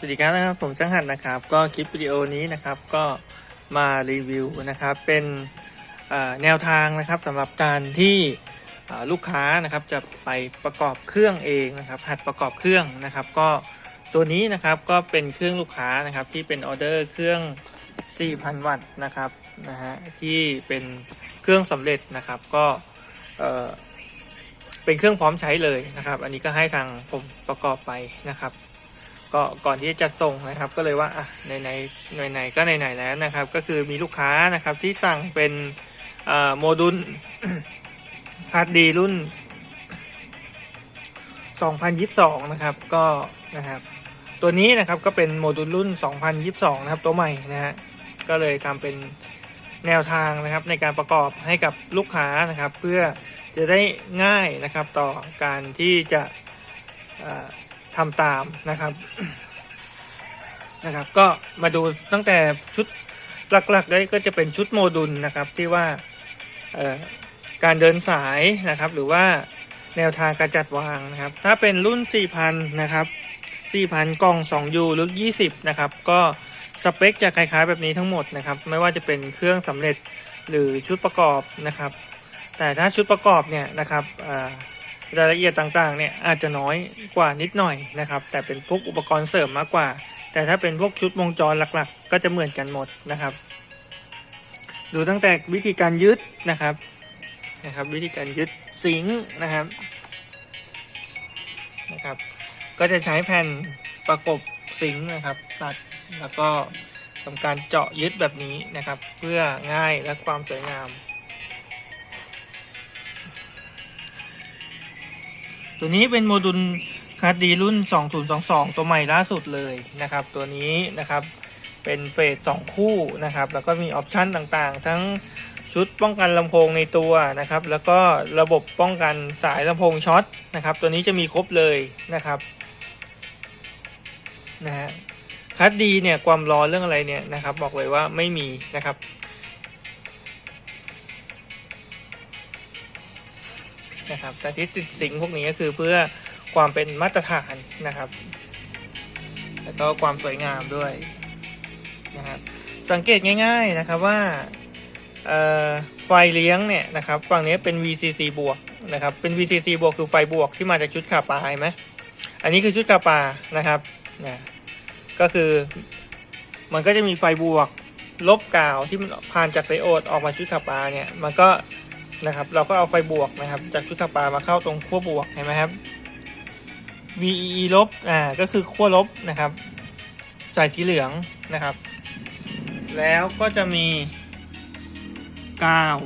สวัสดีครับนะครับผมช่างหัดนะครับ ก็คลิปวิดีโอนี้นะครับก็มารีวิวนะครับเป็นแนวทางนะครับสำหรับการที่ลูกค้านะครับจะไปประกอบเครื่องเองนะครับ หัดประกอบเครื่องนะครับ ก็ตัวนี้นะครับก็เป็นเครื่องลูกค้านะครับที่เป็นออเดอร์เครื่อง 4,000 วัตต์นะครับนะฮะที่เป็นเครื่องสำเร็จนะครับก็เออเป็นเครื่องพร้อมใช้เลยนะครับ อันนี้ก็ให้ทางผมประกอบไปนะครับ ก็ก่อนที่จะส่งนะครับ ก็เลยว่าอะในในในในก็ในไหนแล้วนะครับ ก็คือมีลูกค้านะครับที่สั่งเป็นโมดูลฮาร์ดดีรุ่น 2022 นะครับ ก็นะครับ ตัวนี้นะครับก็เป็นโมดูลรุ่น 2022 นะครับ ตัวใหม่นะฮะก็เลยทำเป็นแนวทางนะครับในการประกอบให้กับลูกค้านะครับ เพื่อจะได้ง่ายนะครับต่อการที่จะ ทำตามนะครับนะครับ ก็มาดูตั้งแต่ชุดหลักๆเลยก็จะเป็นชุดโมดูลนะครับที่ว่าการเดินสายนะครับ หรือว่าแนวทางการจัดวางนะครับ ถ้าเป็นรุ่น 4,000 นะครับ 4,000 กล่อง 2U หรือ20 นะครับ ก็สเปคจะคล้ายๆแบบนี้ทั้งหมดนะครับ ไม่ว่าจะเป็นเครื่องสำเร็จหรือชุดประกอบนะครับ แต่ถ้าชุดประกอบเนี่ยนะครับ รายละเอียดต่างๆเนี่ยอาจจะน้อยกว่านิดหน่อยนะครับ แต่เป็นพวกอุปกรณ์เสริมมากกว่า แต่ถ้าเป็นพวกชุดวงจรหลักๆ ก็จะเหมือนกันหมดนะครับ ดูตั้งแต่วิธีการยึดนะครับนะครับ วิธีการยึดซิงนะครับนะครับ ก็จะใช้แผ่นประกบซิงนะครับตัดแล้วก็ทำการเจาะยึดแบบนี้นะครับ เพื่อง่ายและความสวยงาม ตัวนี้เป็นโมดูลคาร์ดีรุ่น 2022 ตัวใหม่ล่าสุดเลยนะครับ ตัวนี้นะครับเป็นเฟส2คู่นะครับ แล้วก็มีออปชันต่างๆ ทั้งชุดป้องกันลำโพงในตัวนะครับ แล้วก็ระบบป้องกันสายลำโพงช็อตนะครับ ตัวนี้จะมีครบเลยนะครับนะฮะคัดดีเนี่ยความร้อนเรื่องอะไรเนี่ยนะครับ บอกเลยว่าไม่มีนะครับ นะครับ แต่ที่ติดสิงพวกนี้ก็คือเพื่อความเป็นมาตรฐานนะครับ แล้วก็ความสวยงามด้วยนะครับ สังเกตง่าย ๆนะครับว่าไฟเลี้ยงเนี่ยนะครับฝั่งนี้เป็น VCC บวกนะครับ เป็น VCC บวกคือไฟบวกที่มาจากชุดขาปลาเห็นไหมอันนี้คือชุดขาปลานะครับนะก็คือมันก็จะมีไฟบวกลบกาวที่มันผ่านจากไดโอดออกมาชุดขาปลาเนี่ย มันก็ นะครับ เราก็เอาไฟบวกนะครับ จากชุดถักปามาเข้าตรงขั้วบวกเห็นไหมครับ VEE ลบอ่าก็คือขั้วลบนะครับ ใส่สีเหลืองนะครับ แล้วก็จะมีกาว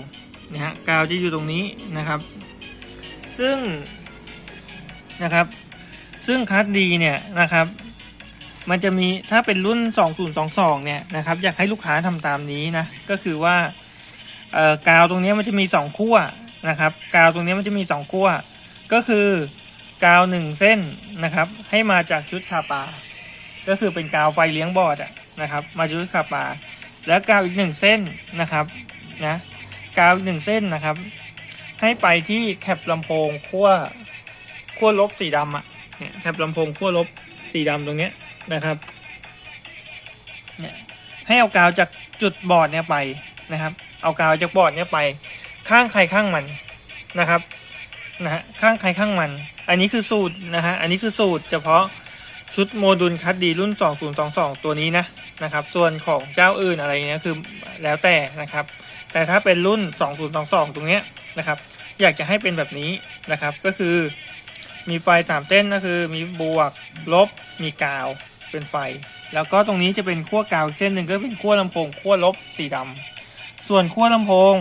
นะฮะกาวที่อยู่ตรงนี้นะครับ ซึ่งนะครับ ซึ่งคัสดีเนี่ยนะครับ มันจะมีถ้าเป็นรุ่น 2022 เนี่ยนะครับ อยากให้ลูกค้าทำตามนี้นะ ก็คือว่า เอ่อกาวตรงนี้มันจะมีสองขั้วนะครับ กาวตรงนี้มันจะมีสองขั้วก็คือกาวหนึ่งเส้นนะครับ ให้มาจากชุดคาปา ก็คือเป็นกาวไฟเลี้ยงบอร์ดอะนะครับ มาจากชุดคาปา แล้วกาวอีกหนึ่งเส้นนะครับนะกาวหนึ่งเส้นนะครับ ให้ไปที่แคปลำโพงขั้วขั้วลบสีดำอะเนี่ยแคปลำโพงขั้วลบสีดำตรงเนี้ยนะครับเนี่ยให้เอากาวจากจุดบอร์ดเนี่ยไป นะครับ เอากาวจากบอร์ดเนี่ยไปข้างใครข้างมันนะครับนะฮะข้างใครข้างมัน อันนี้คือสูตรนะฮะอันนี้คือสูตรเฉพาะชุดโมดูลคัดดีรุ่น 2022 ตัวนี้นะนะครับ ส่วนของเจ้าอื่นอะไรเนี้ยคือแล้วแต่นะครับ แต่ถ้าเป็นรุ่น 2022 ตรงเนี้ยนะครับ อยากจะให้เป็นแบบนี้นะครับ ก็คือมีไฟสามเส้นก็คือมีบวกลบมีกาวเป็นไฟ แล้วก็ตรงนี้จะเป็นขั้วกาวเส้นหนึ่งก็เป็นขั้วลำโพงขั้วลบสีดำ ส่วนขั้วลำโพง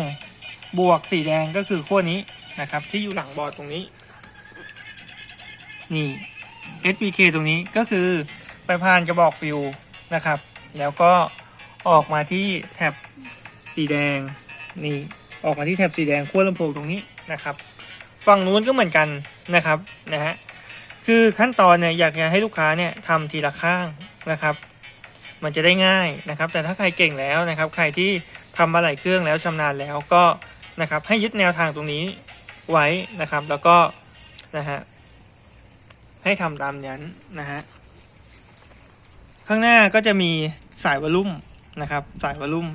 บวกสีแดงก็คือขั้วนี้นะครับ ที่อยู่หลังบอร์ดตรงนี้ นี่ SPK ตรงนี้ก็คือไปผ่านกระบอกฟิวนะครับ แล้วก็ออกมาที่แท็บสีแดงนี่ออกมาที่แท็บสีแดงขั้วลำโพงตรงนี้นะครับ ฝั่งนู้นก็เหมือนกันนะครับนะฮะคือขั้นตอนเนี่ยอยากจะให้ลูกค้าเนี่ยทำทีละข้างนะครับ มันจะได้ง่ายนะครับ แต่ถ้าใครเก่งแล้วนะครับ ใครที่ ทำมาหลายเครื่องแล้วชำนาญแล้วก็นะครับให้ยึดแนวทางตรงนี้ไว้นะครับ แล้วก็นะฮะให้ทำตามนั้นนะฮะข้างหน้าก็จะมีสายวอลลุ่มนะครับ สายวอลลุ่ม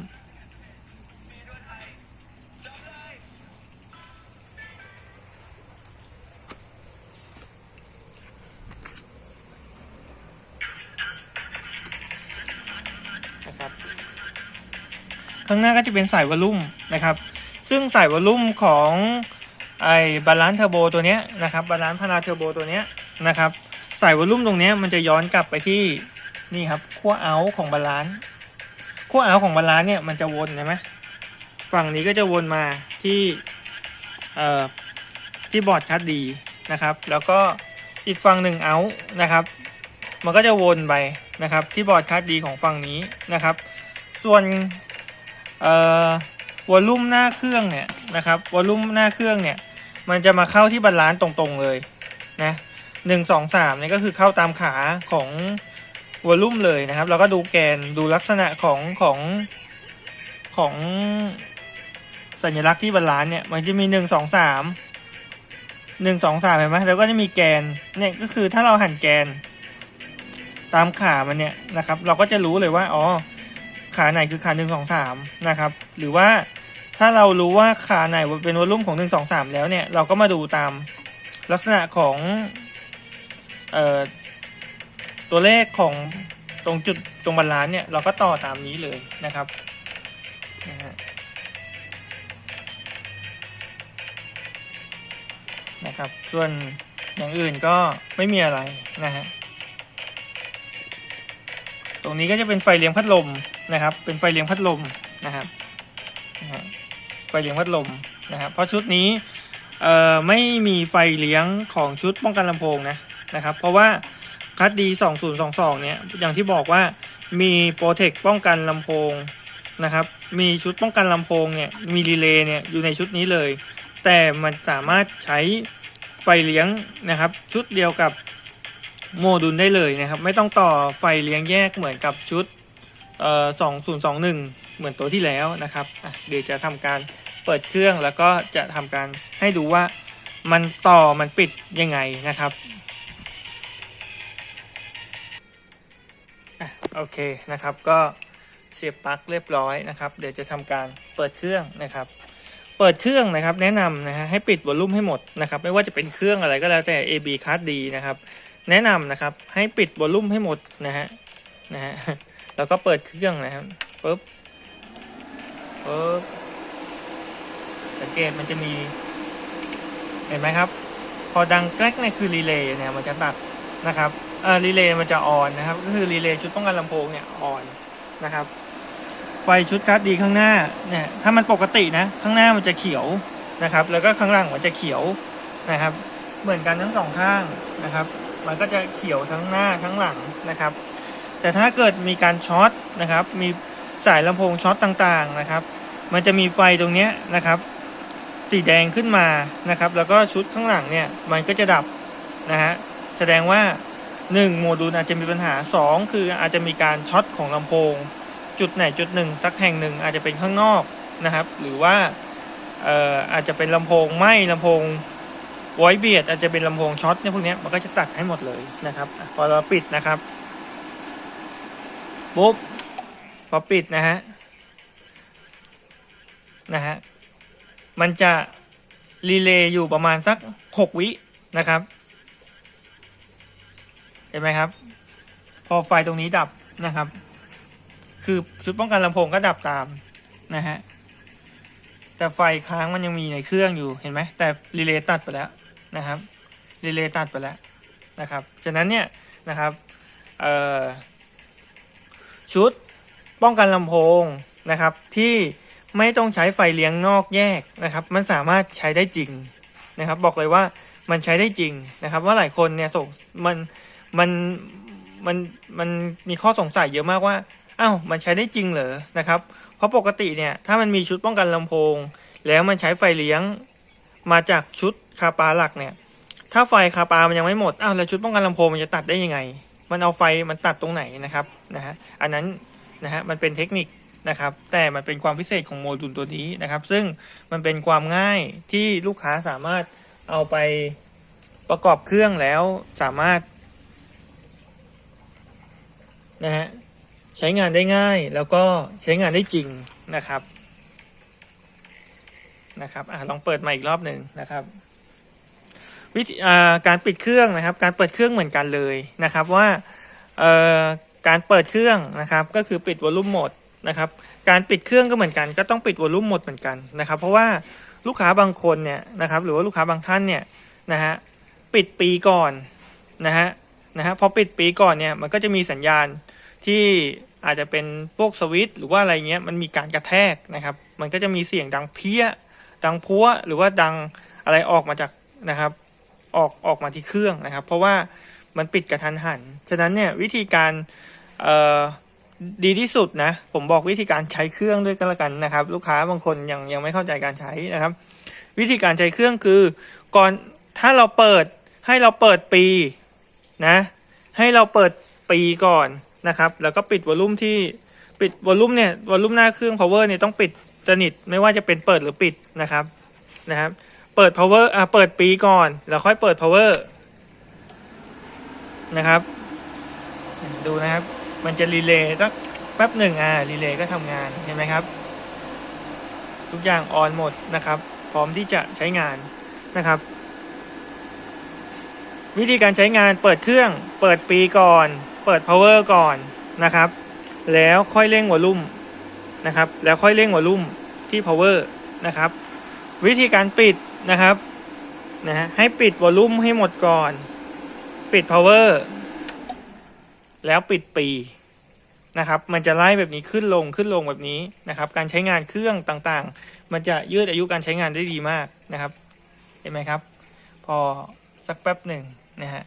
ข้างหน้าก็จะเป็นสายวอลลุ่มนะครับ ซึ่งสายวอลลุ่มของไอ้บาลานซ์เทอร์โบตัวเนี้ยนะครับบาลานซ์พาราเทอร์โบตัวเนี้ยนะครับสายวอลลุ่มตรงเนี้ยมันจะย้อนกลับไปที่นี่ครับขั้วเอาท์ของบาลานซ์ขั้วเอาท์ของบาลานซ์เนี่ยมันจะวนใช่ไหมฝั่งนี้ก็จะวนมาที่เอ่อที่บอร์ดคัดดีนะครับ แล้วก็อีกฝั่งหนึ่งเอาท์นะครับ มันก็จะวนไปนะครับที่บอร์ดคัดดีของฝั่งนี้นะครับ ส่วน วอลลุ่มหน้าเครื่องเนี่ยนะครับวอลลุ่มหน้าเครื่องเนี่ยมันจะมาเข้าที่บาลานซ์ตรงๆเลยนะหนึ่งสองสามเนี่ยก็คือเข้าตามขาของวอลลุ่มเลยนะครับ เราก็ดูแกนดูลักษณะของของของสัญลักษณ์ที่บาลานซ์เนี่ยมันจะมีหนึ่งสองสามหนึ่งสองสามเห็นไหมแล้วก็จะมีแกนเนี่ยก็คือถ้าเราหันแกน ตามขามันเนี่ยนะครับ เราก็จะรู้เลยว่าอ๋อ ขาไหนคือขาหนึ่งสองสามนะครับ หรือว่าถ้าเรารู้ว่าขาไหนเป็นวอลลุ่มของหนึ่งสองสามแล้วเนี่ย เราก็มาดูตามลักษณะของเอ่อตัวเลขของตรงจุดตรงบาลานซ์เนี่ย เราก็ต่อตามนี้เลยนะครับนะฮะนะครับ ส่วนอย่างอื่นก็ไม่มีอะไรนะฮะ ตรงนี้ก็จะเป็นไฟเลี้ยงพัดลม นะครับ เป็นไฟเลี้ยงพัดลมนะครับไฟเลี้ยงพัดลมนะครับ เพราะชุดนี้เอ่อไม่มีไฟเลี้ยงของชุดป้องกันลำโพงนะนะครับ เพราะว่าคัดดี2022เนี่ยอย่างที่บอกว่ามีโปรเทคป้องกันลำโพงนะครับ มีชุดป้องกันลำโพงเนี่ยมีรีเลย์เนี่ยอยู่ในชุดนี้เลย แต่มันสามารถใช้ไฟเลี้ยงนะครับ ชุดเดียวกับโมดูลได้เลยนะครับ ไม่ต้องต่อไฟเลี้ยงแยกเหมือนกับชุด เอ่อสองศูนย์สองหนึ่งเหมือนตัวที่แล้วนะครับเดี๋ยวจะทำการเปิดเครื่องแล้วก็จะทำการให้ดูว่ามันต่อมันปิดยังไงนะครับอะโอเคนะครับก็เสียบปลั๊กเรียบร้อยนะครับ เดี๋ยวจะทำการเปิดเครื่องนะครับ เปิดเครื่องนะครับ แนะนำนะฮะให้ปิดวอลลุ่มให้หมดนะครับ ไม่ว่าจะเป็นเครื่องอะไรก็แล้วแต่ AB card D นะครับ แนะนำนะครับให้ปิดวอลลุ่มให้หมดนะฮะนะฮะ แล้วก็เปิดเครื่องนะครับปุ๊บปุ๊บสังเกตมันจะมี เห็นไหมครับ พอดังแกรกเนี่ยคือรีเลย์เนี่ยมันจะตัดนะครับเอ่อรีเลย์มันจะออนนะครับ ก็คือรีเลย์ชุดป้องกันลำโพงเนี่ยออนนะครับ ไฟชุดคัสดีข้างหน้าเนี่ยถ้ามันปกตินะ ข้างหน้ามันจะเขียวนะครับ แล้วก็ข้างหลังมันจะเขียวนะครับ เหมือนกันทั้งสองข้างนะครับ มันก็จะเขียวทั้งหน้าทั้งหลังนะครับ แต่ถ้าเกิดมีการช็อตนะครับ มีสายลำโพงช็อตต่างๆนะครับ มันจะมีไฟตรงนี้นะครับ สีแดงขึ้นมานะครับ แล้วก็ชุดข้างหลังเนี่ยมันก็จะดับนะฮะแสดงว่า 1 โมดูลอาจจะมีปัญหา 2 คืออาจจะมีการช็อตของลำโพง จุดไหนจุดหนึ่งสักแห่งหนึ่งอาจจะเป็นข้างนอกนะครับ หรือว่าเอ่ออาจจะเป็นลำโพงไหมลำโพงไวเบียดอาจจะเป็นลำโพงช็อตเนี่ยพวกนี้มันก็จะตัดให้หมดเลยนะครับพอเราปิดนะครับ ปุ๊บพอปิดนะฮะนะฮะมันจะรีเลย์อยู่ประมาณสักหกวินะครับ เห็นไหมครับ พอไฟตรงนี้ดับนะครับ คือชุดป้องกันลำโพงก็ดับตามนะฮะแต่ไฟค้างมันยังมีในเครื่องอยู่เห็นไหมแต่รีเลย์ตัดไปแล้วนะครับรีเลย์ตัดไปแล้วนะครับฉะนั้นเนี่ยนะครับเอ่อ ชุดป้องกันลำโพงนะครับ ที่ไม่ต้องใช้ไฟเลี้ยงนอกแยกนะครับ มันสามารถใช้ได้จริงนะครับ บอกเลยว่ามันใช้ได้จริงนะครับ ว่าหลายคนเนี่ยสงมันมันมันมันมีข้อสงสัยเยอะมากว่าอ้าวมันใช้ได้จริงเหรอนะครับ เพราะปกติเนี่ยถ้ามันมีชุดป้องกันลำโพง แล้วมันใช้ไฟเลี้ยงมาจากชุดคาปาหลักเนี่ย ถ้าไฟคาปามันยังไม่หมดอ้าวแล้วชุดป้องกันลำโพงมันจะตัดได้ยังไง มันเอาไฟมันตัดตรงไหนนะครับนะฮะอันนั้นนะฮะมันเป็นเทคนิคนะครับ แต่มันเป็นความพิเศษของโมดูลตัวนี้นะครับ ซึ่งมันเป็นความง่ายที่ลูกค้าสามารถเอาไปประกอบเครื่องแล้วสามารถนะฮะใช้งานได้ง่ายแล้วก็ใช้งานได้จริงนะครับนะครับอลองเปิดใหมาอีกรอบหนึ่งนะครับ วิธีการปิดเครื่องนะครับ การเปิดเครื่องเหมือนกันเลยนะครับว่าการเปิดเครื่องนะครับ ก็คือปิดวอลลุ่มหมดนะครับ การปิดเครื่องก็เหมือนกัน ก็ต้องปิดวอลลุ่มหมดเหมือนกันนะครับ เพราะว่าลูกค้าบางคนเนี่ยนะครับ หรือว่าลูกค้าบางท่านเนี่ยนะฮะปิดปีก่อนนะฮะนะฮะพอปิดปีก่อนเนี่ยมันก็จะมีสัญญาณที่อาจจะเป็นพวกสวิตช์หรือว่าอะไรเงี้ยมันมีการกระแทกนะครับ มันก็จะมีเสียงดังเพี้ยดังพัวหรือว่าดังอะไรออกมาจากนะครับ ออกออกมาที่เครื่องนะครับ เพราะว่ามันปิดกระทันหัน ฉะนั้นเนี่ยวิธีการดีที่สุดนะ ผมบอกวิธีการใช้เครื่องด้วยกันละกันนะครับ ลูกค้าบางคนยังยังไม่เข้าใจการใช้นะครับ วิธีการใช้เครื่องคือก่อนถ้าเราเปิดให้เราเปิดปีนะ ให้เราเปิดปีก่อนนะครับ แล้วก็ปิดวอลลุ่มที่ปิดวอลลุ่มเนี่ยวอลลุ่มหน้าเครื่อง power เนี่ยต้องปิดสนิทไม่ว่าจะเป็นเปิดหรือปิดนะครับนะครับ เปิด power อ่าเปิดปีก่อน แล้วค่อยเปิด power นะครับ ดูนะครับ มันจะรีเลย์สักแป๊บหนึ่งอ่ารีเลย์ก็ทำงานเห็นไหมครับ ทุกอย่างออนหมดนะครับ พร้อมที่จะใช้งานนะครับ วิธีการใช้งานเปิดเครื่อง เปิดปีก่อน เปิด power ก่อนนะครับ แล้วค่อยเร่งวอลลุ่มนะครับ แล้วค่อยเร่งวอลลุ่มที่ power นะครับ วิธีการปิด นะครับ นะฮะ ให้ปิดวอลลุ่มให้หมดก่อน ปิด power แล้วปิดปีนะครับ มันจะไล่แบบนี้ขึ้นลงขึ้นลงแบบนี้นะครับ การใช้งานเครื่องต่างๆ มันจะยืดอายุการใช้งานได้ดีมากนะครับ เห็นไหมครับ พอสักแป๊บหนึ่งนะฮะ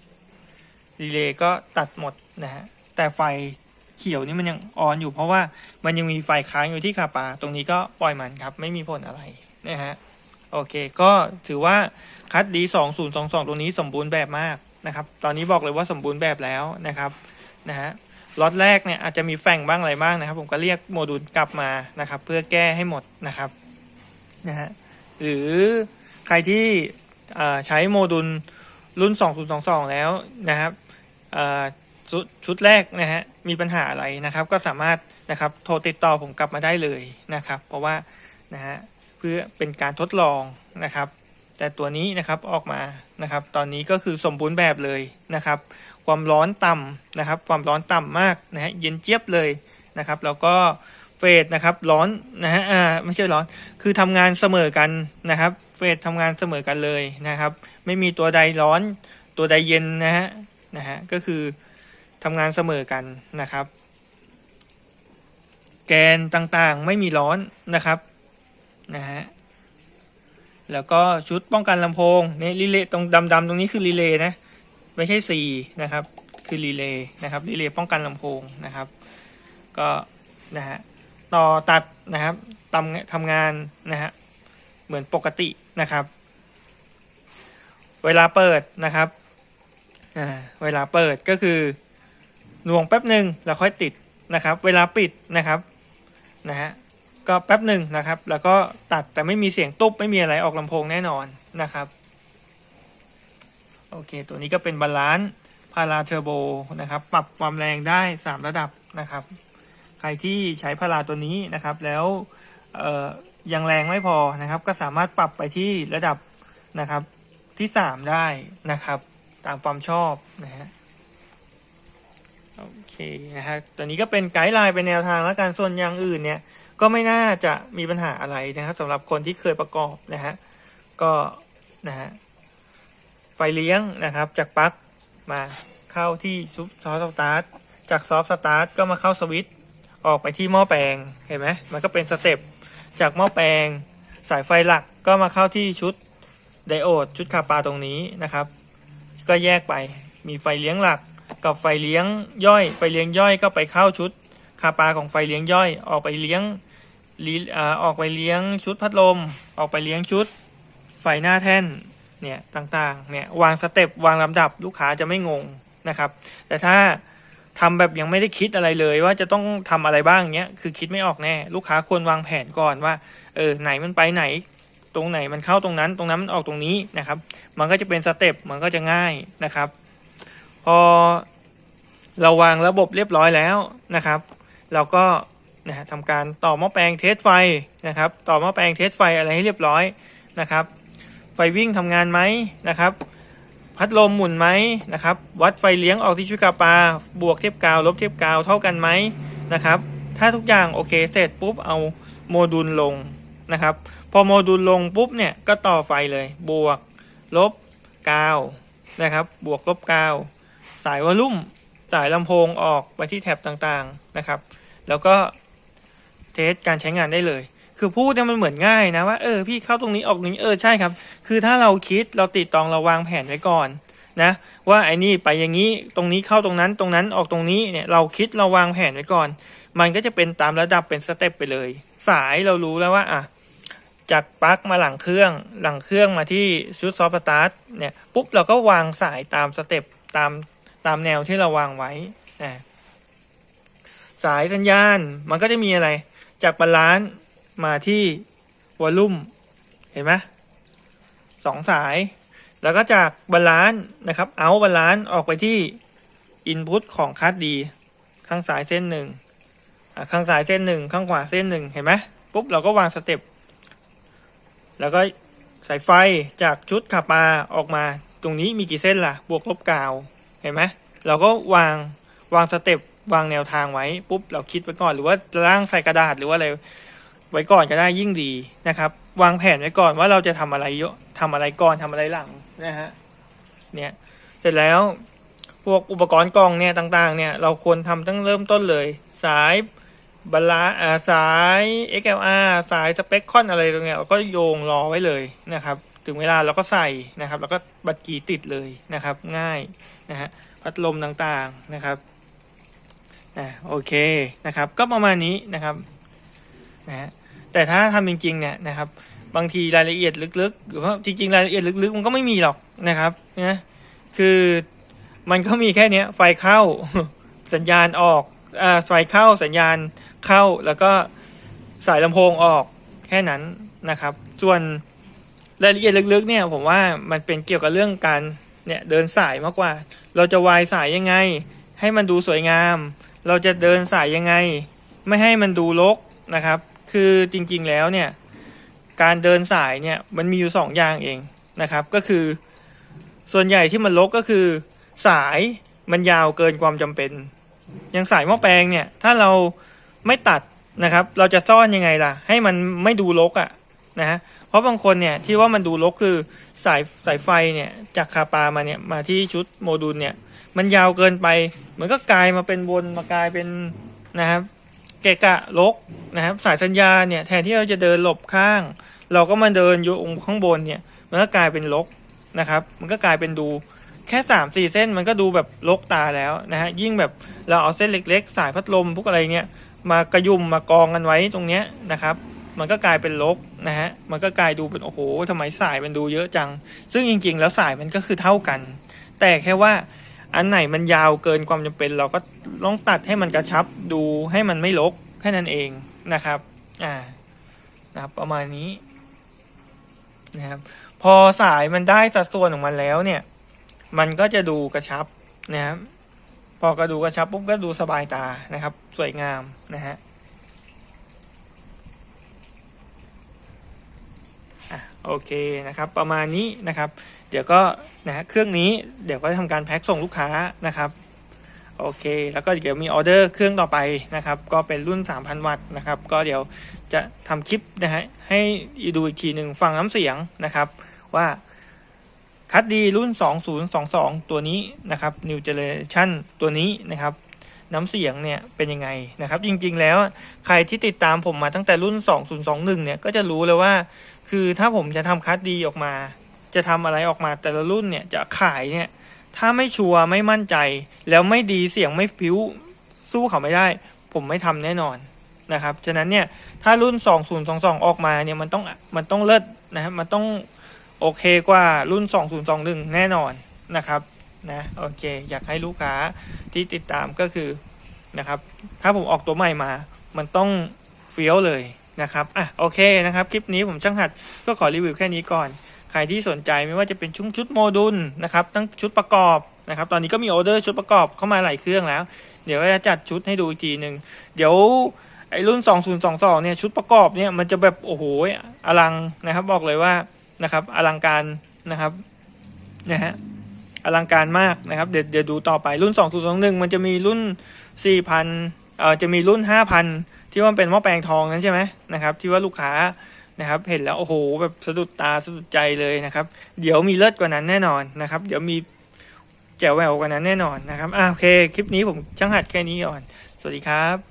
รีเลย์ก็ตัดหมดนะฮะ แต่ไฟเขียวนี่มันยังออนอยู่เพราะว่ามันยังมีไฟค้างอยู่ที่คาปา ตรงนี้ก็ปล่อยมันครับ ไม่มีผลอะไรนะฮะ โอเค ก็ถือว่าคัดดีสองศูนย์สองสองตรงนี้สมบูรณ์แบบมากนะครับ ตอนนี้บอกเลยว่าสมบูรณ์แบบแล้วนะครับนะฮะล็อตแรกเนี่ยอาจจะมีแฝงบ้างอะไรบ้างนะครับ ผมก็เรียกโมดูลกลับมานะครับ เพื่อแก้ให้หมดนะครับนะฮะหรือใครที่ใช้โมดูลรุ่น 2022 แล้วนะครับชชุดแรกนะฮะมีปัญหาอะไรนะครับ ก็สามารถนะครับโทรติดต่อผมกลับมาได้เลยนะครับ เพราะว่านะฮะ เพื่อเป็นการทดลองนะครับ แต่ตัวนี้นะครับออกมานะครับ ตอนนี้ก็คือสมบูรณ์แบบเลยนะครับ ความร้อนต่ำนะครับ ความร้อนต่ำมากนะฮะเย็นเจี๊ยบเลยนะครับ แล้วก็เฟสนะครับร้อนนะฮะอ่าไม่ใช่ร้อน คือทำงานเสมอกันนะครับ เฟสทำงานเสมอกันเลยนะครับ ไม่มีตัวใดร้อนตัวใดเย็นนะฮะนะฮะก็คือทำงานเสมอกันนะครับ แกนต่างๆไม่มีร้อนนะครับ นะฮะแล้วก็ชุดป้องกันลำโพงนี่รีเลย์ตรงดำๆตรงนี้คือรีเลย์นะไม่ใช่ C นะครับ คือรีเลย์นะครับรีเลย์ป้องกันลำโพงนะครับ ก็นะฮะต่อตัดนะครับทำทำงานนะฮะเหมือนปกตินะครับ เวลาเปิดนะครับอ่าเวลาเปิดก็คือหน่วงแป๊บหนึ่งแล้วค่อยติดนะครับ เวลาปิดนะครับนะฮะ ก็แป๊บหนึ่งนะครับ แล้วก็ตัดแต่ไม่มีเสียงตุ๊บไม่มีอะไรออกลำโพงแน่นอนนะครับ โอเค ตัวนี้ก็เป็นบาลานซ์พาราเทอร์โบนะครับ ปรับความแรงได้ 3 ระดับนะครับ ใครที่ใช้พาราตัวนี้นะครับ แล้วยังแรงไม่พอนะครับ ก็สามารถปรับไปที่ระดับนะครับที่ 3 ได้นะครับ ตามความชอบนะฮะโอเคนะฮะตัวนี้ก็เป็นไกด์ไลน์เป็นแนวทางแล้วกันส่วนอย่างอื่นเนี่ย ก็ไม่น่าจะมีปัญหาอะไรนะครับสำหรับคนที่เคยประกอบนะฮะก็นะฮะไฟเลี้ยงนะครับ จากปลั๊กมาเข้าที่ซุปซอฟสตาร์ทจากซอฟต์สตาร์ทก็มาเข้าสวิตช์ออกไปที่หม้อแปลงเห็นไหมมันก็เป็นสเต็ปจากหม้อแปลง สายไฟหลักก็มาเข้าที่ชุดไดโอดชุดคาปาตรงนี้นะครับ ก็แยกไปมีไฟเลี้ยงหลักกับไฟเลี้ยงย่อย ไฟเลี้ยงย่อยก็ไปเข้าชุดคาปาของไฟเลี้ยงย่อยออกไปเลี้ยง อออกไปเลี้ยงชุดพัดลม ออกไปเลี้ยงชุดไฟหน้าแท่นเนี่ยต่างๆเนี่ยวางสเต็ปวางลำดับลูกค้าจะไม่งงนะครับ แต่ถ้าทำแบบยังไม่ได้คิดอะไรเลยว่าจะต้องทำอะไรบ้างเนี้ยคือคิดไม่ออกแน่ ลูกค้าควรวางแผนก่อนว่าเออไหนมันไปไหน ตรงไหนมันเข้าตรงนั้น ตรงนั้นมันออกตรงนี้นะครับ มันก็จะเป็นสเต็ปมันก็จะง่ายนะครับ พอเราวางระบบเรียบร้อยแล้วนะครับ เราก็ นะฮะทำการต่อหม้อแปลงเทสไฟนะครับ ต่อหม้อแปลงเทสไฟอะไรให้เรียบร้อยนะครับ ไฟวิ่งทำงานไหมนะครับ พัดลมหมุนไหมนะครับ วัดไฟเลี้ยงออกที่ชุดกาปา บวกเทียบกาว ลบเทียบกาวเท่ากันไหมนะครับ ถ้าทุกอย่างโอเคเสร็จปุ๊บเอาโมดูลลงนะครับ พอโมดูลลงปุ๊บเนี่ยก็ต่อไฟเลย บวก ลบกาวนะครับ บวกลบกาวสายวอลลุ่มสายลำโพงออกไปที่แท็บต่างๆนะครับ แล้วก็ สการใช้งานได้เลย คือพูดเนี่ยมันเหมือนง่ายนะว่าเออพี่เข้าตรงนี้ออกตรงนี้เออใช่ครับ คือถ้าเราคิดเราติดตองเราวางแผนไว้ก่อนนะว่าไอ้นี่ไปอย่างนี้ตรงนี้เข้าตรงนั้นตรงนั้นออกตรงนี้เนี่ยเราคิดเราวางแผนไว้ก่อน มันก็จะเป็นตามระดับเป็นสเต็ปไปเลย สายเรารู้แล้วว่าอะจากปลั๊กมาหลังเครื่องหลังเครื่องมาที่ชุดซอฟต์สตาร์ทเนี่ยปุ๊บเราก็วางสายตามสเต็ปตามตามแนวที่เราวางไว้นะสายสัญญาณมันก็จะมีอะไร จากบาลานซ์มาที่วอลลุ่มเห็นไหมสองสาย แล้วก็จากบาลานซ์นะครับเอาบาลานซ์ออกไปที่อินพุตของคาร์ดดีข้างซ้ายเส้นหนึ่งข้างซ้ายเส้นหนึ่งข้างขวาเส้นหนึ่งเห็นไหมปุ๊บเราก็วางสเต็ปแล้วก็สายไฟจากชุดขับมาออกมาตรงนี้มีกี่เส้นล่ะ บวกลบกาว เห็นไหมเราก็วางวางสเต็ป วางแนวทางไว้ปุ๊บเราคิดไว้ก่อน หรือว่าร่างใส่กระดาษหรือว่าอะไรไว้ก่อนก็ได้ยิ่งดีนะครับ วางแผนไว้ก่อนว่าเราจะทำอะไรเยอะทำอะไรก่อนทำอะไรหลังนะฮะเนี่ยเสร็จแล้วพวกอุปกรณ์กองเนี่ยต่างๆ เนี่ยเราควรทำตั้งเริ่มต้นเลย สายบลาอ่าสาย XLR สายสเปคคอนอะไรตรงเนี้ยเราก็โยงรอไว้เลยนะครับ ถึงเวลาเราก็ใส่นะครับ แล้วก็บัตรกีติดเลยนะครับ ง่ายนะฮะพัดลมต่างๆนะครับ อ่าโอเคนะครับ ก็ประมาณนี้นะครับนะฮะแต่ถ้าทำจริงๆเนี่ยนะครับ บางทีรายละเอียดลึกๆหรือว่าจริงๆรายละเอียดลึกๆ มันก็ไม่มีหรอกนะครับนะคือมันก็มีแค่เนี้ยไฟเข้าสัญญาณออกอ่าไฟเข้าสัญญาณเข้าแล้วก็สายลำโพงออกแค่นั้นนะครับ ส่วนรายละเอียดลึกๆเนี่ยผมว่ามันเป็นเกี่ยวกับเรื่องการเนี่ยเดินสายมากกว่า เราจะวายสายยังไง ให้มันดูสวยงาม เราจะเดินสายยังไง ไม่ให้มันดูรกนะครับ คือจริงๆแล้วเนี่ย การเดินสายเนี่ยมันมีอยู่สองอย่างเองนะครับ ก็คือ ส่วนใหญ่ที่มันรกก็คือ สายมันยาวเกินความจำเป็นอย่างสายหม้อแปลงเนี่ย ถ้าเราไม่ตัดนะครับ เราจะซ่อนยังไงล่ะ ให้มันไม่ดูรกอะ่ะนะฮะเพราะบางคนเนี่ยที่ว่ามันดูรกคือสายสายไฟเนี่ยจากคาปามาเนี่ยมาที่ชุดโมดูลเนี่ย มันยาวเกินไป มันก็กลายมาเป็นวนมากลายเป็นนะครับ เกะกะรกนะครับ สายสัญญาณเนี่ยแทนที่เราจะเดินหลบข้าง เราก็มาเดินอยู่ข้างบนเนี่ย มันก็กลายเป็นรกนะครับ มันก็กลายเป็นดูแค่สามสี่เส้นมันก็ดูแบบรกตาแล้วนะฮะยิ่งแบบเราเอาเส้นเล็ก ๆ สายพัดลมพวกอะไรเนี่ยมากระยุมมากองกันไว้ตรงเนี้ยนะครับ มันก็กลายเป็นรกนะฮะมันก็กลายดูเป็นโอ้โหทำไมสายมันดูเยอะจัง ซึ่งจริง ๆ แล้วสายมันก็คือเท่ากัน แต่แค่ว่า อันไหนมันยาวเกินความจำเป็นเราก็ต้องตัดให้มันกระชับดูให้มันไม่รกแค่นั้นเองนะครับอ่านะครับประมาณนี้นะครับพอสายมันได้สัดส่วนของมันแล้วเนี่ย มันก็จะดูกระชับนะครับพอกระดูกระชับปุ๊บก็ดูสบายตานะครับ สวยงามนะฮะอะโอเคนะครับ ประมาณนี้นะครับ เดี๋ยวก็นะฮะเครื่องนี้เดี๋ยวก็จะทำการแพ็คส่งลูกค้านะครับโอเค แล้วก็เดี๋ยวมีออเดอร์เครื่องต่อไปนะครับ ก็เป็นรุ่น 3,000 วัตต์นะครับ ก็เดี๋ยวจะทำคลิปนะฮะให้ดูอีกทีหนึ่งฟังน้ำเสียงนะครับ ว่าคัดดีรุ่น 2022 ตัวนี้นะครับ New Generation ตัวนี้นะครับ น้ำเสียงเนี่ยเป็นยังไงนะครับ จริงๆแล้วใครที่ติดตามผมมาตั้งแต่รุ่น 2021 เนี่ยก็จะรู้เลยว่า คือถ้าผมจะทำคัดดีออกมา จะทำอะไรออกมาแต่ละรุ่นเนี่ยจะขายเนี่ย ถ้าไม่ชัวร์ไม่มั่นใจ แล้วไม่ดีเสียงไม่พิ้วสู้เขาไม่ได้ ผมไม่ทำแน่นอนนะครับฉะนั้นเนี่ยถ้ารุ่น 2022 ออกมาเนี่ยมันต้องมันต้องเลิศนะมันต้องโอเคกว่ารุ่น 2021 แน่นอนนะครับนะโอเค อยากให้ลูกค้าที่ติดตามก็คือนะครับถ้าผมออกตัวใหม่มา มันต้องเฟี้ยวเลยนะครับอะโอเคนะครับ คลิปนี้ผมช่างหัดก็ขอรีวิวแค่นี้ก่อน ใครที่สนใจไม่ว่าจะเป็นชุดชุดโมดูลนะครับทั้งชุดประกอบนะครับ ตอนนี้ก็มีออเดอร์ชุดประกอบเข้ามาหลายเครื่องแล้ว เดี๋ยวก็จะจัดชุดให้ดูอีกทีหนึ่งเดี๋ยวไอ้รุ่น 2022 เนี่ยชุดประกอบเนี่ยมันจะแบบโอ้โหอลังนะครับบอกเลยว่านะครับอลังการนะครับนะฮะอลังการมากนะครับเดี๋ยวเดี๋ยวดูต่อไปรุ่น 2021 มันจะมีรุ่น 4,000เอ่อจะมีรุ่น 5,000 ที่ว่าเป็นหม้อแปลงทองนั้นใช่ไหมนะครับที่ว่าลูกค้า นะครับ เห็นแล้วโอ้โหแบบสะดุดตาสะดุดใจเลยนะครับ เดี๋ยวมีเลิศกว่านั้นแน่นอนนะครับ เดี๋ยวมีแจ๋วแหววกว่านั้นแน่นอนนะครับอ่าโอเค คลิปนี้ผมช่างหัดแค่นี้ก่อน สวัสดีครับ